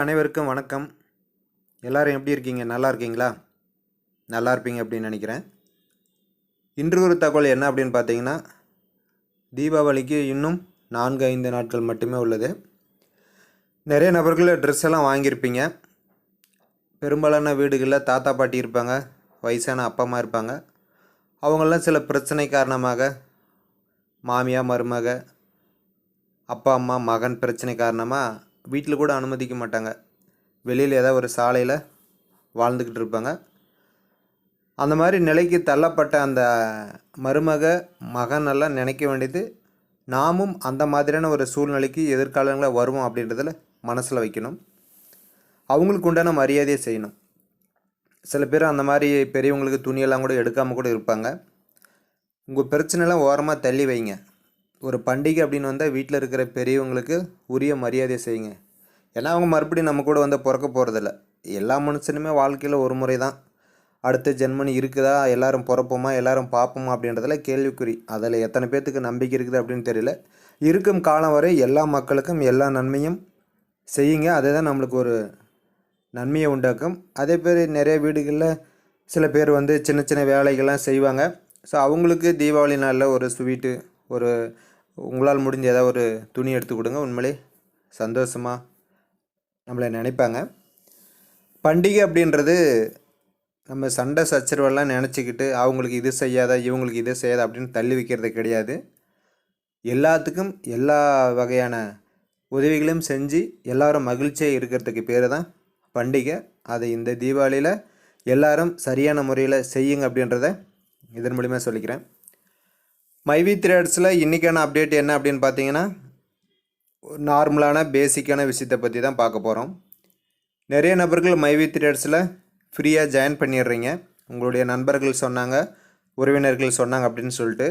அனைவருக்கும் வணக்கம். எல்லோரும் எப்படி இருக்கீங்க? நல்லா இருக்கீங்களா? நல்லா இருப்பீங்க அப்படின்னு நினைக்கிறேன். இன்று ஒரு தகவல் என்ன அப்படின்னு பார்த்தீங்கன்னா தீபாவளிக்கு இன்னும் நான்கு ஐந்து நாட்கள் மட்டுமே உள்ளது. நிறைய நபர்கள் ட்ரெஸ் எல்லாம் வாங்கியிருப்பீங்க. பெரும்பாலான வீடுகளில் தாத்தா பாட்டி இருப்பாங்க வயசான அப்பா அம்மா இருப்பாங்க. அவங்களாம் சில பிரச்சனை காரணமாக மாமியா மருமக அப்பா அம்மா மகன் பிரச்சனை காரணமாக வீட்டில் கூட அனுமதிக்க மாட்டாங்க. வெளியில் ஏதாவது ஒரு சாலையில் வாழ்ந்துக்கிட்டு இருப்பாங்க. அந்த மாதிரி நிலைக்கு தள்ளப்பட்ட அந்த மருமக மகனெல்லாம் நினைக்க வேண்டியது நாமும் அந்த மாதிரியான ஒரு சூழ்நிலைக்கு எதிர்காலங்களில் வருவோம் அப்படின்றதில் மனசில் வைக்கணும். அவங்களுக்கு உண்டான மரியாதையை செய்யணும். சில பேர் அந்த மாதிரி பெரியவங்களுக்கு துணியெல்லாம் கூட எடுக்காமல் கூட இருப்பாங்க. உங்கள் பிரச்சனைலாம் ஓரமாக தள்ளி வைங்க. ஒரு பண்டிகை அப்படின்னு வந்தால் வீட்டில் இருக்கிற பெரியவங்களுக்கு உரிய மரியாதையை செய்யுங்க. ஏன்னா அவங்க மறுபடியும் நம்ம கூட வந்து பிறக்க போகிறதில்ல எல்லா மனுஷனுமே வாழ்க்கையில் ஒரு முறை தான் அடுத்த ஜென்மனி இருக்குதா? எல்லாரும் பிறப்போமா? எல்லாரும் பார்ப்போமா அப்படின்றதுல கேள்விக்குறி. அதில் எத்தனை பேர்த்துக்கு நம்பிக்கை இருக்குது அப்படின்னு தெரியல. இருக்கும் காலம் வரை எல்லா மக்களுக்கும் எல்லா நன்மையும் செய்யுங்க. அதுதான் நம்மளுக்கு ஒரு நன்மையை உண்டாக்கும். அதே பேர் நிறைய வீடுகளில் சில பேர் வந்து சின்ன சின்ன வேலைகள்லாம் செய்வாங்க. ஸோ அவங்களுக்கு தீபாவளி நாளில் ஒரு ஸ்வீட்டு ஒரு உங்களால் முடிஞ்ச ஏதாவது ஒரு துணி எடுத்து கொடுங்க. உண்மையிலே சந்தோஷமாக நம்மளை நினைப்பாங்க. பண்டிகை அப்படின்றது நம்ம சண்டை சச்சரவெல்லாம் நினச்சிக்கிட்டு அவங்களுக்கு இது செய்யாத? இவங்களுக்கு இது செய்யாத? அப்படின்னு தள்ளி வைக்கிறது கிடையாது. எல்லாத்துக்கும் எல்லா வகையான உதவிகளையும் செஞ்சு எல்லாரும் மகிழ்ச்சியாக இருக்கிறதுக்கு பேர் தான் பண்டிகை. அதை இந்த தீபாவளியில் எல்லாரும் சரியான முறையில் செய்யுங்க அப்படின்றத இதன் மூலிமா சொல்லிக்கிறேன். மைவி த்ரேட்ஸில் இன்றைக்கான அப்டேட் என்ன அப்படின்னு பார்த்தீங்கன்னா நார்மலான பேசிக்கான விஷயத்தை பற்றி தான் பார்க்க போகிறோம் நிறைய நபர்கள் மைவி த்ரேட்ஸில் ஃப்ரீயாக ஜாயின் பண்ணிடுறீங்க. உங்களுடைய நண்பர்கள் சொன்னாங்க உறவினர்கள் சொன்னாங்க அப்படின்னு சொல்லிட்டு.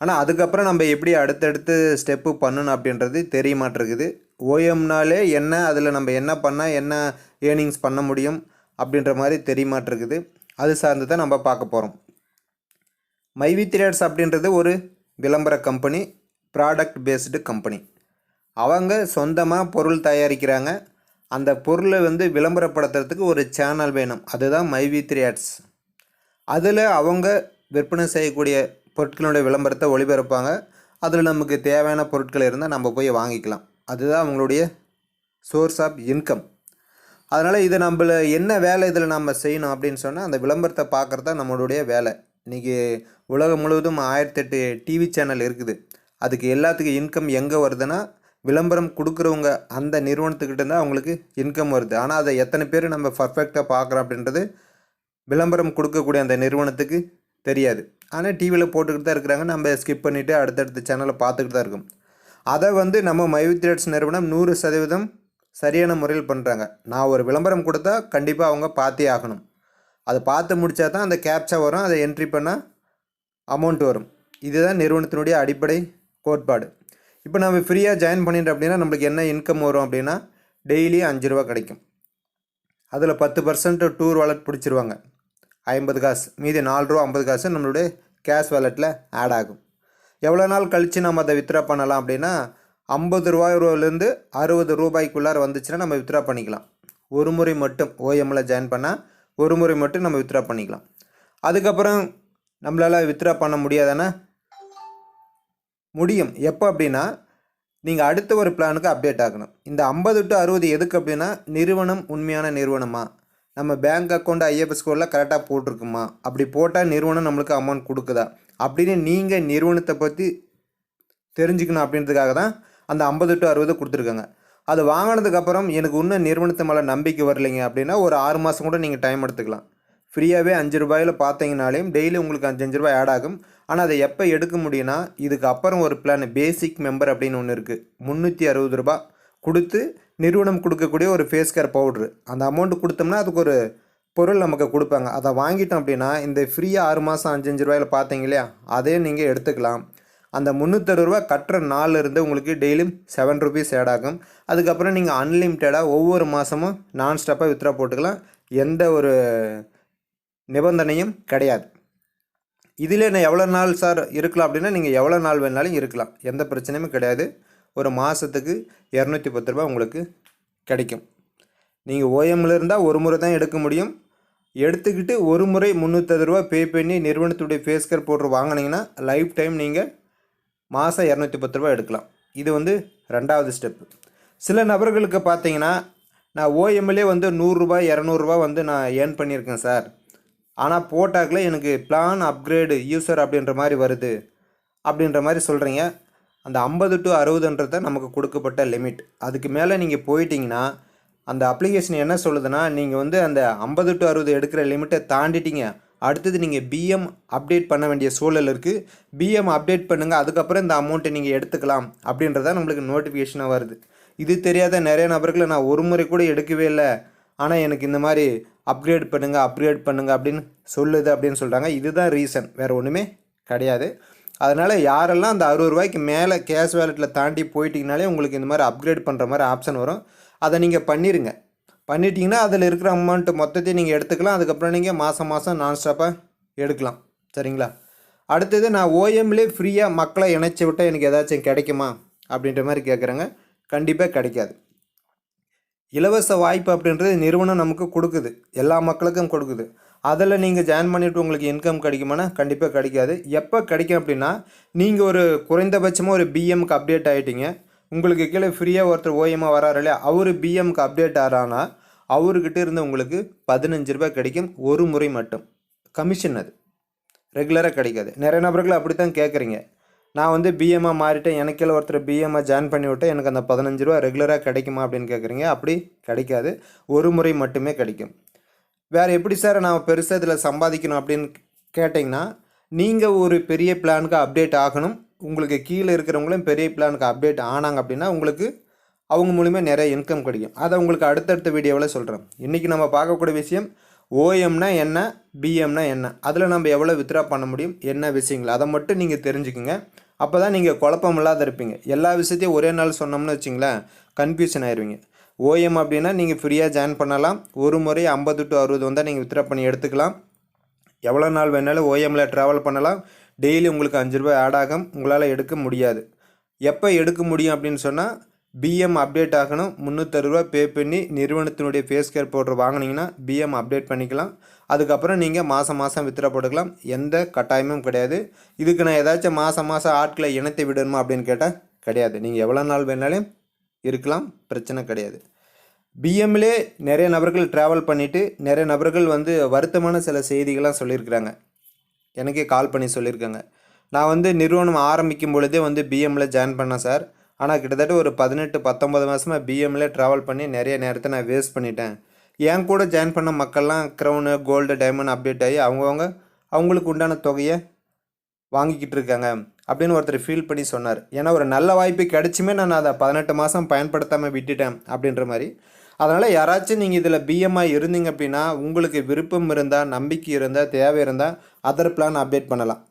ஆனால் அதுக்கப்புறம் நம்ம எப்படி அடுத்தடுத்து ஸ்டெப்பு பண்ணணும் அப்படின்றது தெரிய மாட்டிருக்குது ஓஎம்னாலே என்ன அதில் நம்ம என்ன பண்ணால் என்ன ஏர்னிங்ஸ் பண்ண முடியும் அப்படின்ற மாதிரி தெரிய மாட்டிருக்குது அது சார்ந்து தான் நம்ம பார்க்க போகிறோம் மைவி த்ரேட்ஸ் அப்படின்றது ஒரு விளம்பர கம்பெனி ப்ராடக்ட் பேஸ்டு கம்பெனி. அவங்க சொந்தமாக பொருள் தயாரிக்கிறாங்க. அந்த பொருளை வந்து விளம்பரப்படுத்துறதுக்கு ஒரு சேனல் வேணும். அதுதான் மைவி த்ரேட்ஸ் அதில் அவங்க விற்பனை செய்யக்கூடிய பொருட்களுடைய விளம்பரத்தை ஒளிபரப்பாங்க. அதில் நமக்கு தேவையான பொருட்கள் இருந்தால் நம்ம போய் வாங்கிக்கலாம். அதுதான் அவங்களுடைய சோர்ஸ் ஆஃப் இன்கம் அதனால் இதை நம்மள என்ன வேலை இதில் நம்ம செய்யணும் அப்படின்னு சொன்னால் அந்த விளம்பரத்தை பார்க்குறது தான் நம்மளுடைய வேலை. இன்றைக்கி உலகம் முழுவதும் ஆயிரத்தெட்டு டிவி சேனல் இருக்குது. அதுக்கு எல்லாத்துக்கும் இன்கம் எங்கே வருதுன்னா விளம்பரம் கொடுக்குறவங்க அந்த நிறுவனத்துக்கிட்ட தான் அவங்களுக்கு இன்கம் வருது. ஆனால் அதை எத்தனை பேர் நம்ம பர்ஃபெக்டாக பார்க்குறோம் அப்படின்றது விளம்பரம் கொடுக்கக்கூடிய அந்த நிறுவனத்துக்கு தெரியாது. ஆனால் டிவியில் போட்டுக்கிட்டு தான் இருக்கிறாங்க. நம்ம ஸ்கிப் பண்ணிவிட்டு அடுத்தடுத்த சேனலை பார்த்துக்கிட்டு தான் இருக்கும். அதை வந்து நம்ம மைவித்ரேட்ஸ் நிறுவனம் நூறு சதவீதம் சரியான முறையில் பண்ணுறாங்க நான் ஒரு விளம்பரம் கொடுத்தா கண்டிப்பாக அவங்க பார்த்தே ஆகணும். அதை பார்த்து முடித்தா தான் அந்த கேப்சா வரும் அதை என்ட்ரி பண்ணால் அமௌண்ட் வரும். இதுதான் நிறுவனத்தினுடைய அடிப்படை கோட்பாடு. இப்போ நம்ம ஃப்ரீயாக ஜாயின் பண்ணிட்டோம் அப்படின்னா நம்மளுக்கு என்ன இன்கம் வரும் அப்படின்னா டெய்லி அஞ்சு ரூபா கிடைக்கும். அதில் பத்து பர்சன்ட் டூர் வாலெட் பிடிச்சிருவாங்க. ஐம்பது காசு மீதி நாலு ரூபா ஐம்பது காசு நம்மளுடைய கேஷ் வாலெட்டில் ஆட் ஆகும். எவ்வளோ நாள் கழித்து நம்ம அதை வித்ட்ரா பண்ணலாம் அப்படின்னா ஐம்பது ரூபாயிலேருந்து அறுபது ரூபாய்க்குள்ளார வந்துச்சுன்னா நம்ம வித்ட்ரா பண்ணிக்கலாம். ஒரு முறை மட்டும் ஓஎம்மில் ஜாயின் பண்ணால் ஒரு முறை மட்டும் நம்ம வித்ட்ரா பண்ணிக்கலாம். அதுக்கப்புறம் நம்மளால் வித்ட்ரா பண்ண முடியாதானே? முடியும். எப்போ அப்படின்னா நீங்கள் அடுத்த ஒரு பிளானுக்கு அப்டேட் ஆகணும். இந்த ஐம்பது டு அறுபது எதுக்கு அப்படின்னா நிறுவனம் உண்மையான நிறுவனமா? நம்ம பேங்க் அக்கௌண்ட் ஐஎஃப்எஸ் கோடில் கரெக்டாக போட்டிருக்குமா? அப்படி போட்டால் நிறுவனம் நம்மளுக்கு அமௌண்ட் கொடுக்குதா? அப்படின்னு நீங்கள் நிறுவனத்தை பற்றி தெரிஞ்சுக்கணும் அப்படின்றதுக்காக தான் அந்த ஐம்பது டு அறுபது கொடுத்துருக்காங்க. அது வாங்கினதுக்கப்புறம் எனக்கு இன்னும் நிறுவனத்து மேலே நம்பிக்கை வரலைங்க அப்படின்னா ஒரு ஆறு மாதம் கூட நீங்கள் டைம் எடுத்துக்கலாம். ஃப்ரீயாகவே அஞ்சு ரூபாயில் பார்த்தீங்கனாலையும் டெய்லி உங்களுக்கு அஞ்சு அஞ்சு ரூபாய் ஆட் ஆகும். ஆனால் அதை எப்போ எடுக்க முடியும்னா இதுக்கு அப்புறம் ஒரு பிளான் பேசிக் மெம்பர் அப்படின்னு ஒன்று இருக்குது முந்நூற்றி அறுபது ரூபா. கொடுத்து நிறுவனம் கொடுக்கக்கூடிய ஒரு ஃபேஸ் கேர் பவுட்ரு அந்த அமௌண்ட் கொடுத்தோம்னா அதுக்கு ஒரு பொருள் நமக்கு கொடுப்பாங்க. அதை வாங்கிட்டோம் அப்படின்னா இந்த ஃப்ரீயாக ஆறு மாதம் அஞ்சு அஞ்சு ரூபாயில் பார்த்தீங்க இல்லையா? அதே நீங்கள் எடுத்துக்கலாம். அந்த முந்நூற்றறுபது ரூபா கட்டுற நாள்ல இருந்து உங்களுக்கு டெய்லியும் செவன் ருபீஸ் ஆட் ஆகும். அதுக்கப்புறம் நீங்கள் அன்லிமிட்டடாக ஒவ்வொரு மாதமும் நான் ஸ்டாப்பாக வித்ரா போட்டுக்கலாம். எந்த ஒரு நிபந்தனையும் கிடையாது. இதில் நான் எவ்வளோ நாள் சார் இருக்கலாம் அப்படின்னா நீங்கள் எவ்வளோ நாள் வேணாலும் இருக்கலாம். எந்த பிரச்சனையுமே கிடையாது. ஒரு மாதத்துக்கு இரநூத்தி பத்து ரூபா உங்களுக்கு கிடைக்கும். நீங்கள் ஓஎம்மில் இருந்தால் ஒரு முறை தான் எடுக்க முடியும். எடுத்துக்கிட்டு ஒரு முறை முந்நூற்றது ரூபா பே பண்ணி நிறுவனத்துடைய ஃபேஸ்கர் போட்டு வாங்கினீங்கன்னா லைஃப் டைம் நீங்கள் மாதம் இரநூத்தி பத்து ரூபா எடுக்கலாம். இது வந்து ரெண்டாவது ஸ்டெப்பு சில நபர்களுக்கு பார்த்தீங்கன்னா நான் ஓஎம்எல்ஏ வந்து நூறுரூபா இரநூறுபா வந்து நான் ஏர்ன் பண்ணியிருக்கேன் சார். ஆனால் போட்டாக்கில் எனக்கு பிளான் அப்கிரேடு யூசர் அப்படின்ற மாதிரி வருது. அப்படின்ற மாதிரி சொல்கிறீங்க அந்த ஐம்பது டு அறுபதுன்றத நமக்கு கொடுக்கப்பட்ட லிமிட் அதுக்கு மேலே நீங்கள் போயிட்டீங்கன்னா அந்த அப்ளிகேஷன் என்ன சொல்லுதுன்னா நீங்கள் வந்து அந்த ஐம்பது டு அறுபது எடுக்கிற லிமிட்டை தாண்டிட்டீங்க. அடுத்தது நீங்கள் பிஎம் அப்டேட் பண்ண வேண்டிய சூழல் இருக்குது பிஎம் அப்டேட் பண்ணுங்கள் அதுக்கப்புறம் இந்த அமௌண்ட்டை நீங்கள் எடுத்துக்கலாம் அப்படின்றத நம்மளுக்கு நோட்டிஃபிகேஷனாக வருது. இது தெரியாத நிறைய நபர்களை நான் ஒரு முறை கூட எடுக்கவே இல்லை. ஆனால் எனக்கு இந்த மாதிரி அப்கிரேட் பண்ணுங்கள் அப்கிரேட் பண்ணுங்கள் அப்படின்னு சொல்லுது அப்படின்னு சொல்கிறாங்க இதுதான் ரீசன் வேறு ஒன்றுமே கிடையாது. அதனால் யாரெல்லாம் அந்த அறுபது ரூபாய்க்கு மேலே கேஷ் வேலெட்டில் தாண்டி போயிட்டிங்கனாலே உங்களுக்கு இந்த மாதிரி அப்கிரேட் பண்ணுற மாதிரி ஆப்ஷன் வரும். அதை நீங்கள் பண்ணிடுங்க பண்ணிட்டீங்கன்னா அதில் இருக்கிற அமௌண்ட்டு மொத்தத்தையும் நீங்கள் எடுத்துக்கலாம். அதுக்கப்புறம் நீங்கள் மாதம் மாதம் நான் ஸ்டாப்பாக எடுக்கலாம். சரிங்களா? அடுத்தது நான் ஓஎம்லேயே ஃப்ரீயாக மக்களை இணைச்சி விட்டால் எனக்கு ஏதாச்சும் கிடைக்குமா? அப்படின்ற மாதிரி கேட்குறாங்க கண்டிப்பாக கிடைக்காது. இலவச வாய்ப்பு அப்படின்றது நிறுவனம் நமக்கு கொடுக்குது. எல்லா மக்களுக்கும் கொடுக்குது. அதில் நீங்கள் ஜாயின் பண்ணிவிட்டு உங்களுக்கு இன்கம் கிடைக்குமானா கண்டிப்பாக கிடைக்காது. எப்போ கிடைக்கும் அப்படின்னா நீங்கள் ஒரு குறைந்தபட்சமாக ஒரு பிஎம்க்கு அப்டேட் ஆகிட்டீங்க உங்களுக்கு கீழே ஃப்ரீயாக ஒருத்தர் ஓஎம்மாக வராரு இல்லையா? அவர் பிஎம்க்கு அப்டேட் ஆகிறானா அவர்கிட்ட இருந்து உங்களுக்கு பதினஞ்சு ரூபாய் கிடைக்கும். ஒரு முறை மட்டும். கமிஷன் அது. ரெகுலராக கிடைக்காது. நிறைய நபர்கள் அப்படி தான் கேட்குறீங்க நான் வந்து பிஎம்மாக மாறிட்டேன். எனக்கே ஒருத்தர் பிஎம்மாக ஜாயின் பண்ணி விட்டேன் எனக்கு அந்த பதினஞ்சு ரூபா ரெகுலராக கிடைக்குமா அப்படின்னு கேட்குறீங்க அப்படி கிடைக்காது. ஒரு முறை மட்டுமே கிடைக்கும். வேறு எப்படி சார் நான் பெருசாக இதில் சம்பாதிக்கணும் அப்படின்னு கேட்டிங்கன்னா நீங்கள் ஒரு பெரிய பிளானுக்கு அப்டேட் ஆகணும். உங்களுக்கு கீழே இருக்கிறவங்களும் பெரிய பிளானுக்கு அப்டேட் ஆனாங்க அப்படின்னா உங்களுக்கு அவங்க மூலிமா நிறைய இன்கம் கிடைக்கும். அதை உங்களுக்கு அடுத்தடுத்த வீடியோவில் சொல்கிறேன் இன்றைக்கி நம்ம பார்க்கக்கூடிய விஷயம் ஓஎம்னா என்ன பிஎம்னா என்ன? அதில் நம்ம எவ்வளோ வித்ரா பண்ண முடியும் என்ன விஷயங்கள்? அதை மட்டும் நீங்கள் தெரிஞ்சுக்குங்க. அப்போ தான் நீங்கள் குழப்பம் இல்லாத இருப்பீங்க. எல்லா விஷயத்தையும் ஒரே நாள் சொன்னோம்னு வச்சிங்களேன் கன்ஃபியூஷன் ஆயிடுவீங்க ஓஎம் அப்படின்னா நீங்கள் ஃப்ரீயாக ஜாயின் பண்ணலாம். ஒரு முறை ஐம்பது டு அறுபது வந்தால் நீங்கள் வித்ரா பண்ணி எடுத்துக்கலாம். எவ்வளோ நாள் வேணாலும் ஓஎம்மில் ட்ராவல் பண்ணலாம். டெய்லி உங்களுக்கு அஞ்சு ரூபாய் ஆட் ஆகும். உங்களால் எடுக்க முடியாது. எப்போ எடுக்க முடியும் அப்படின்னு சொன்னால் பிஎம் அப்டேட் ஆகணும். முந்நூற்றறுபது ரூபா பே பண்ணி நிறுவனத்தினுடைய ஃபேஸ் கேர் பவுடர் வாங்கினீங்கன்னா பிஎம் அப்டேட் பண்ணிக்கலாம். அதுக்கப்புறம் நீங்கள் மாதம் மாதம் வித்திர போட்டுக்கலாம். எந்த கட்டாயமும் கிடையாது. இதுக்கு நான் ஏதாச்சும் மாதம் மாதம் ஆட்களை இணைத்து விடணுமா அப்படின்னு கேட்டால் கிடையாது. நீங்கள் எவ்வளோ நாள் வேணாலும் இருக்கலாம். பிரச்சனை கிடையாது. பிஎம்லே நிறைய நபர்கள் ட்ராவல் பண்ணிவிட்டு நிறைய நபர்கள் வந்து வருத்தமான சில செய்திகள்லாம் சொல்லியிருக்கிறாங்க. எனக்கே கால் பண்ணி சொல்லியிருக்காங்க. நான் வந்து நிறுவனம் ஆரம்பிக்கும் பொழுதே வந்து பிஎம்மில் ஜாயின் பண்ணேன் சார். ஆனால் கிட்டத்தட்ட ஒரு பதினெட்டு பத்தொம்பது மாதமாக பிஎம்மில் ட்ராவல் பண்ணி நிறைய நேரத்தை நான் வேஸ்ட் பண்ணிட்டேன். என் கூட ஜாயின் பண்ண மக்கள்லாம் க்ரௌனு கோல்டு டைமண்ட் அப்டேட் ஆகி அவங்கவுங்க அவங்களுக்கு உண்டான தொகையை வாங்கிக்கிட்டு இருக்காங்க அப்படின்னு ஒருத்தர் ஃபீல் பண்ணி சொன்னார். ஏன்னா ஒரு நல்ல வாய்ப்பு கிடைச்சுமே நான் அதை பதினெட்டு மாதம் பயன்படுத்தாமல் விட்டுட்டேன் அப்படின்ற மாதிரி. அதனால் யாராச்சும் நீங்கள் இதில் பிஎம்ஐ இருந்தீங்க அப்படின்னா உங்களுக்கு விருப்பம் இருந்தால் நம்பிக்கை இருந்தால் தேவை இருந்தால் அதர் பிளான் அப்டேட் பண்ணலாம்.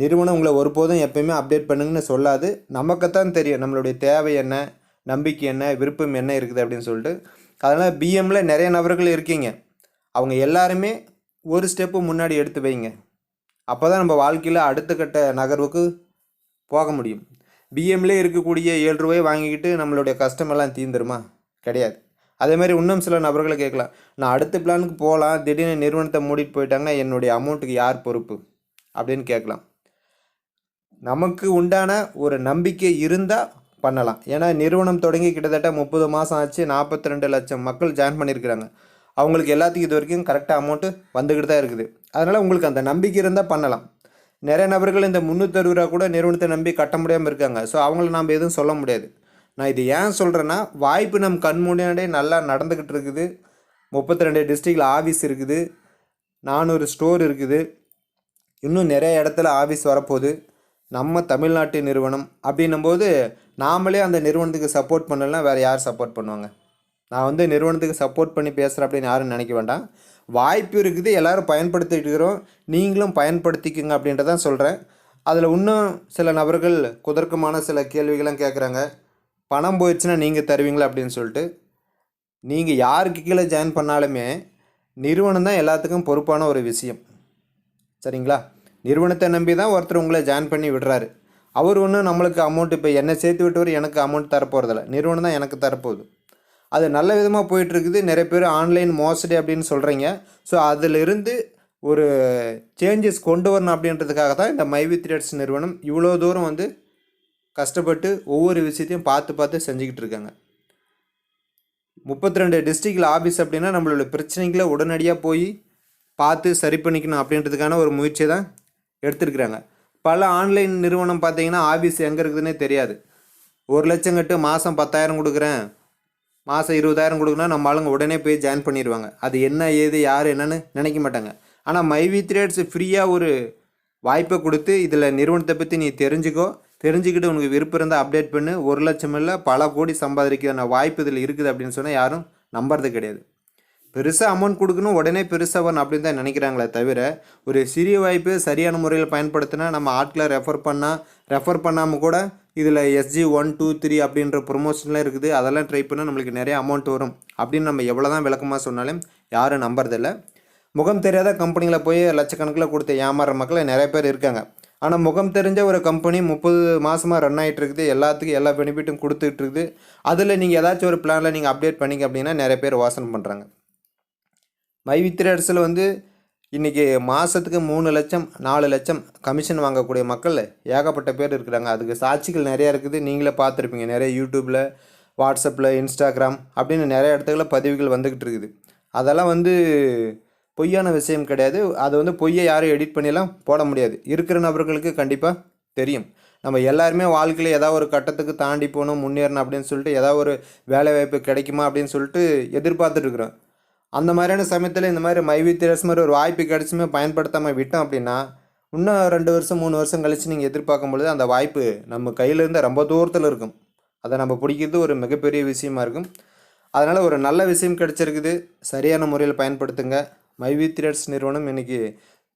நிறுவனம் உங்களை ஒருபோதும் எப்பயுமே அப்டேட் பண்ணுங்கன்னு சொல்லாது. நமக்குத்தான் தெரியும் நம்மளுடைய தேவை என்ன நம்பிக்கை என்ன விருப்பம் என்ன இருக்குது அப்படின்னு சொல்லிட்டு. அதனால் பிஎம்மில் நிறைய நபர்கள் இருக்கீங்க. அவங்க எல்லாருமே ஒரு ஸ்டெப்பு முன்னாடி எடுத்து வைங்க. அப்போ தான் நம்ம வாழ்க்கையில் அடுத்த கட்ட நகர்வுக்கு போக முடியும். பிஎம்லே இருக்கக்கூடிய ஏழு ரூபாய் வாங்கிக்கிட்டு நம்மளுடைய கஷ்டமெல்லாம் தீந்துருமா? கிடையாது. அதே மாதிரி இன்னும் சில நபர்களை கேட்கலாம். நான் அடுத்த பிளானுக்கு போகலாம். திடீர்னு நிறுவனத்தை மூடிட்டு போயிட்டாங்கன்னா என்னுடைய அமௌண்ட்டுக்கு யார் பொறுப்பு? அப்படின்னு கேட்கலாம். நமக்கு உண்டான ஒரு நம்பிக்கை இருந்தால் பண்ணலாம். ஏன்னா நிறுவனம் தொடங்கி கிட்டத்தட்ட முப்பது மாதம் ஆச்சு. நாற்பத்தி ரெண்டு லட்சம் மக்கள் ஜாயின் பண்ணியிருக்கிறாங்க அவங்களுக்கு எல்லாத்துக்கும் இது வரைக்கும் கரெக்டாக அமௌண்ட்டு வந்துக்கிட்டு தான் இருக்குது. அதனால் உங்களுக்கு அந்த நம்பிக்கை இருந்தால் பண்ணலாம். நிறைய நபர்கள் இந்த முந்நூற்றறுபது ரூபா கூட நிறுவனத்தை நம்பி கட்ட முடியாமல் இருக்காங்க. ஸோ அவங்கள நாம் எதுவும் சொல்ல முடியாது. நான் இது ஏன் சொல்கிறேன்னா வாய்ப்பு நம் கண் முன்னாடியே நல்லா நடந்துக்கிட்டு இருக்குது. முப்பத்தி ரெண்டு டிஸ்ட்ரிக்டில் ஆஃபீஸ் இருக்குது. நானூறு ஸ்டோர் இருக்குது. இன்னும் நிறைய இடத்துல ஆஃபீஸ் வரப்போகுது. நம்ம தமிழ்நாட்டு நிறுவனம் அப்படின்னும்போது நாமளே அந்த நிறுவனத்துக்கு சப்போர்ட் பண்ணலாம் வேறு யார் சப்போர்ட் பண்ணுவாங்க? நான் வந்து நிறுவனத்துக்கு சப்போர்ட் பண்ணி பேசுகிறேன் அப்படின்னு யாரும் நினைக்க வேண்டாம். வாய்ப்பு இருக்குது எல்லோரும் பயன்படுத்திட்டு இருக்கிறோம். நீங்களும் பயன்படுத்திக்குங்க அப்படின்றதான் சொல்கிறேன் அதில் இன்னும் சில நபர்கள் குதர்க்கமான சில கேள்விகளும் கேட்குறாங்க பணம் போயிடுச்சுன்னா நீங்கள் தருவீங்களா அப்படின்னு சொல்லிட்டு. நீங்கள் யாருக்கு கீழே ஜாயின் பண்ணாலுமே நிறுவனம் தான் எல்லாத்துக்கும் பொறுப்பான ஒரு விஷயம். சரிங்களா? நிறுவனத்தை நம்பி தான் ஒருத்தர் உங்களை ஜாயின் பண்ணி விடுறாரு. அவர் ஒன்றும் நம்மளுக்கு அமௌண்ட் இப்போ என்னை சேர்த்து விட்டவர் எனக்கு அமௌண்ட் தரப்போகிறதில்ல நிறுவனம் தான் எனக்கு தரப்போகுது. அது நல்ல விதமாக போயிட்டுருக்குது. நிறைய பேர் ஆன்லைன் மோசடி அப்படின்னு சொல்கிறீங்க ஸோ அதிலிருந்து ஒரு சேஞ்சஸ் கொண்டு வரணும் அப்படின்றதுக்காக தான் இந்த மைவி த்ரேட்ஸ் நிறுவனம் இவ்வளோ தூரம் வந்து கஷ்டப்பட்டு ஒவ்வொரு விஷயத்தையும் பார்த்து பார்த்து செஞ்சுக்கிட்டு இருக்காங்க. முப்பத்தி ரெண்டு டிஸ்ட்ரிக்டில் ஆஃபீஸ் அப்படின்னா நம்மளோட பிரச்சனைகளை உடனடியாக போய் பார்த்து சரி பண்ணிக்கணும் அப்படின்றதுக்கான ஒரு முயற்சி தான் எடுத்திருக்கிறாங்க. பல ஆன்லைன் நிறுவனம் பார்த்தீங்கன்னா ஆஃபீஸ் எங்கே இருக்குதுன்னே தெரியாது. ஒரு லட்சம் கட்டு மாதம் பத்தாயிரம் கொடுக்குறேன். மாதம் இருபதாயிரம் கொடுக்குனா நம்ம ஆளுங்க உடனே போய் ஜாயின் பண்ணிடுவாங்க அது என்ன ஏது யார் என்னன்னு நினைக்க மாட்டாங்க. ஆனால் மை வி த்ரேட்ஸ் ஃப்ரீயாக ஒரு வாய்ப்பை கொடுத்து இதில் நிறுவனத்தை பற்றி நீ தெரிஞ்சுக்கோ. தெரிஞ்சுக்கிட்டு உனக்கு விருப்பம் இருந்தால் அப்டேட் பண்ணு. ஒரு லட்சம் இல்லை பல கோடி சம்பாதிக்கிறதான வாய்ப்பு இதில் இருக்குது அப்படின்னு சொன்னால் யாரும் நம்புறது கிடையாது. பெருசாக அமௌண்ட் கொடுக்கணும் உடனே பெருசாக வரணும் அப்படின்னு தான் நினைக்கிறாங்களே தவிர ஒரு சிறிய வாய்ப்பு சரியான முறையில் பயன்படுத்தினா நம்ம ஆட்களை ரெஃபர் பண்ணால் ரெஃபர் பண்ணாமல் கூட இதில் எஸ்ஜி ஒன் டூ த்ரீ அப்படின்ற ப்ரொமோஷன்லாம் இருக்குது. அதெல்லாம் ட்ரை பண்ணால் நம்மளுக்கு நிறைய அமௌண்ட் வரும். அப்படின்னு நம்ம எவ்வளோ தான் விளக்கமாக சொன்னாலும் யாரும் நம்புறதில்ல. முகம் தெரியாத கம்பெனியில் போய் லட்சக்கணக்கில் கொடுத்து ஏமாற மக்கள் நிறைய பேர் இருக்காங்க. ஆனால் முகம் தெரிஞ்ச ஒரு கம்பெனி முப்பது மாதமாக ரன் ஆகிட்டு இருக்குது. எல்லாத்துக்கும் எல்லா பெனிஃபிட்டும் கொடுத்துட்டு இருக்குது. அதில் நீங்கள் ஏதாச்சும் ஒரு பிளானில் நீங்கள் அப்டேட் பண்ணிங்க அப்படின்னா நிறைய பேர் வாசனை பண்ணுறாங்க மைவித்திரர்ஸில் வந்து இன்றைக்கி மாதத்துக்கு மூணு லட்சம் நாலு லட்சம் கமிஷன் வாங்கக்கூடிய மக்கள் ஏகப்பட்ட பேர் இருக்கிறாங்க. அதுக்கு சாட்சிகள் நிறையா இருக்குது. நீங்களே பார்த்துருப்பீங்க. நிறைய யூடியூப்பில் வாட்ஸ்அப்பில் இன்ஸ்டாகிராம் அப்படின்னு நிறைய இடத்துல பதிவுகள் வந்துக்கிட்டு இருக்குது. அதெல்லாம் வந்து பொய்யான விஷயம் கிடையாது. அதை வந்து பொய்யை யாரும் எடிட் பண்ணியெல்லாம் போட முடியாது. இருக்கிற நபர்களுக்கு கண்டிப்பாக தெரியும். நம்ம எல்லாருமே வாழ்க்கையில் ஏதாவது ஒரு கட்டத்துக்கு தாண்டி போகணும் முன்னேறணும் அப்படின்னு சொல்லிட்டு ஏதாவது ஒரு வேலை வாய்ப்பு கிடைக்குமா அப்படின்னு சொல்லிட்டு எதிர்பார்த்துட்டு இருக்கிறோம். அந்த மாதிரியான சமயத்தில் இந்த மாதிரி மைவி மாதிரி ஒரு வாய்ப்பு கிடச்சுமே பயன்படுத்தாமல் விட்டோம் அப்படின்னா இன்னும் ரெண்டு வருஷம் மூணு வருஷம் கழித்து நீங்கள் எதிர்பார்க்கும் பொழுது அந்த வாய்ப்பு நம்ம கையிலேருந்து ரொம்ப தூரத்தில் இருக்கும். அதை நம்ம பிடிக்கிறது ஒரு மிகப்பெரிய விஷயமா இருக்கும். அதனால் ஒரு நல்ல விஷயம் கிடச்சிருக்குது. சரியான முறையில் பயன்படுத்துங்க. மைவி நிறுவனம் இன்றைக்கி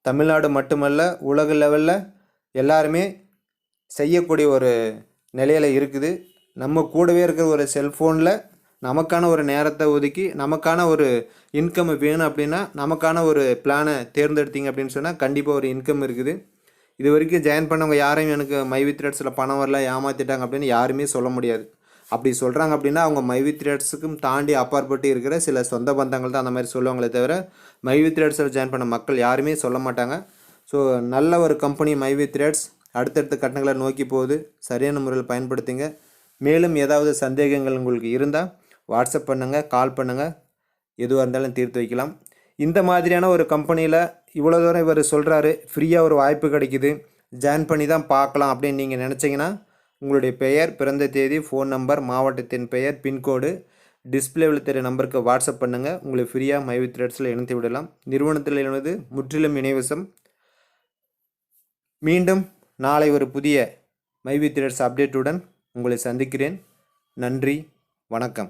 தமிழ்நாடு மட்டுமல்ல உலக லெவலில் எல்லாருமே செய்யக்கூடிய ஒரு நிலையில் இருக்குது. நம்ம கூடவே இருக்கிற ஒரு செல்ஃபோனில் நமக்கான ஒரு நேரத்தை ஒதுக்கி நமக்கான ஒரு இன்கம் வேணும் அப்படின்னா நமக்கான ஒரு பிளானை தேர்ந்தெடுத்தீங்க அப்படின்னு சொன்னால் கண்டிப்பாக ஒரு இன்கம் இருக்குது. இது வரைக்கும் ஜாயின் பண்ணவங்க யாரையும் எனக்கு மைவி த்ரெட்ஸில் பணம் வரல ஏமாற்றிட்டாங்க அப்படின்னு யாருமே சொல்ல முடியாது. அப்படி சொல்கிறாங்க அப்படின்னா அவங்க மைவி த்ரெட்ஸுக்கும் தாண்டி அப்பாற்பட்டு இருக்கிற சில சொந்த பந்தங்கள் தான் அந்த மாதிரி சொல்லுவாங்களே தவிர மைவி த்ரெட்ஸில் ஜாயின் பண்ண மக்கள் யாருமே சொல்ல மாட்டாங்க. ஸோ நல்ல ஒரு கம்பெனி மைவி த்ரெட்ஸ் அடுத்தடுத்த கட்டங்களை நோக்கி போகுது. சரியான முறையில் பயன்படுத்துங்க. மேலும் ஏதாவது சந்தேகங்கள் உங்களுக்கு இருந்தால் வாட்ஸ்அப் பண்ணுங்கள் கால் பண்ணுங்கள் எதுவாக இருந்தாலும் தீர்த்து வைக்கலாம். இந்த மாதிரியான ஒரு கம்பெனியில் இவ்வளோ தூரம் இவர் சொல்கிறாரு ஃப்ரீயாக ஒரு வாய்ப்பு கிடைக்குது. ஜாயின் பண்ணி தான் பார்க்கலாம் அப்படின்னு நீங்கள் நினச்சிங்கன்னா உங்களுடைய பெயர் பிறந்த தேதி ஃபோன் நம்பர் மாவட்டத்தின் பெயர் பின்கோடு டிஸ்பிளேவில் தெரிய நம்பருக்கு வாட்ஸ்அப் பண்ணுங்கள் உங்களை ஃப்ரீயாக மைவி த்ரெட்ஸில் இணைத்து விடலாம். நிறுவனத்தில் இணைவது முற்றிலும் இணைவசம் மீண்டும் நாளை ஒரு புதிய மைவி த்ரெட்ஸ் அப்டேட்டுடன் உங்களை சந்திக்கிறேன். நன்றி வணக்கம்.